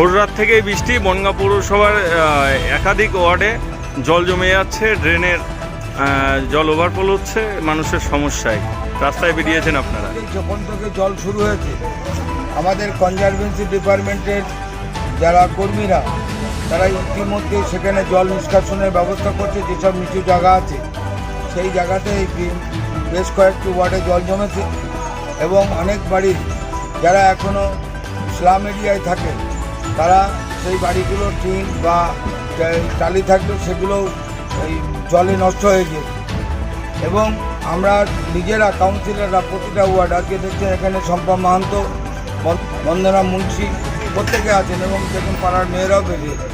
ভোর রাত থেকেই বৃষ্টি, বনগাঁ পৌরসভার একাধিক ওয়ার্ডে জল জমে যাচ্ছে, ড্রেনের জল ওভারফ্লো হচ্ছে, মানুষের সমস্যায়। রাস্তায় বেরিয়েছেন আপনারা। যখন থেকে জল শুরু হয়েছে, আমাদের কনজারভেন্সি ডিপার্টমেন্টের যারা কর্মীরা, তারা ইতিমধ্যে সেখানে জল নিষ্কাশনের ব্যবস্থা করছে, যেসব নিচু জায়গা আছে। সেই জায়গাতে বেশ কয়েকটি ওয়ার্ডে জল জমেছে এবং অনেক বাড়ির যারা এখনও স্লাম এরিয়ায় থাকে তারা সেই বাড়িগুলো টিন বা টালি থাকলে সেগুলো এই জলে নষ্ট হয়ে গিয়েছে এবং আমরা নিজেরা কাউন্সিলররা প্রতিটা ওয়ার্ড, আজকে দেখছেন এখানে শম্পা মাহান্ত বন- বন্দনা মুন্সি প্রত্যেকে আছেন এবং দেখুন পাড়ার মেয়েরাও বেরিয়েছে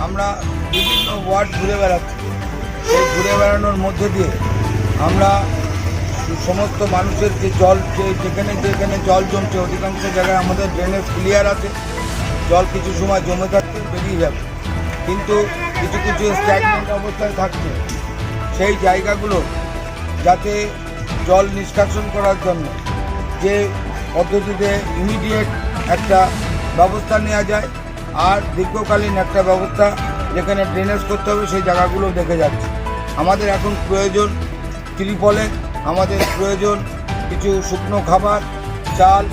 আমরা বিভিন্ন ওয়ার্ড ঘুরে বেড়াচ্ছি। সেই ঘুরে বেড়ানোর মধ্যে দিয়ে আমরা সমস্ত মানুষের যে জল যেখানে যেখানে জল জমছে, অধিকাংশ জায়গায় আমাদের ড্রেনেজ ক্লিয়ার আছে। জল কিছু সময় জমে থাকতে বেরিয়ে যাবে। কিন্তু কিছু কিছু স্ট্যাগনেন্ট অবস্থায় থাকছে। সেই জায়গাগুলো যাতে জল নিষ্কাশন করার জন্য যে পদ্ধতিতে ইমিডিয়েট একটা ব্যবস্থা নেওয়া যায়, আর দীর্ঘকালীন একটা ব্যবস্থা যেখানে ড্রেনেজ করতে হবে, সেই জায়গাগুলো দেখে যাচ্ছে। আমাদের এখন প্রয়োজন ত্রিপলে, আমাদের প্রয়োজন কিছু শুকনো খাবার, চাল,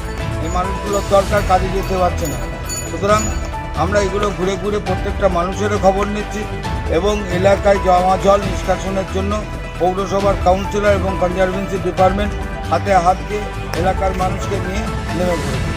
এই মানুষগুলোর দরকার, কাজে যেতে পারছে না। সুতরাং আমরা এগুলো ঘুরে ঘুরে প্রত্যেকটা মানুষেরও খবর নিচ্ছি এবং এলাকায় জমা জল নিষ্কাশনের জন্য পৌরসভার কাউন্সিলর এবং কনজারভেন্সি ডিপার্টমেন্ট হাতে হাত দিয়ে এলাকার মানুষকে নিয়ে নেমে পড়েছে।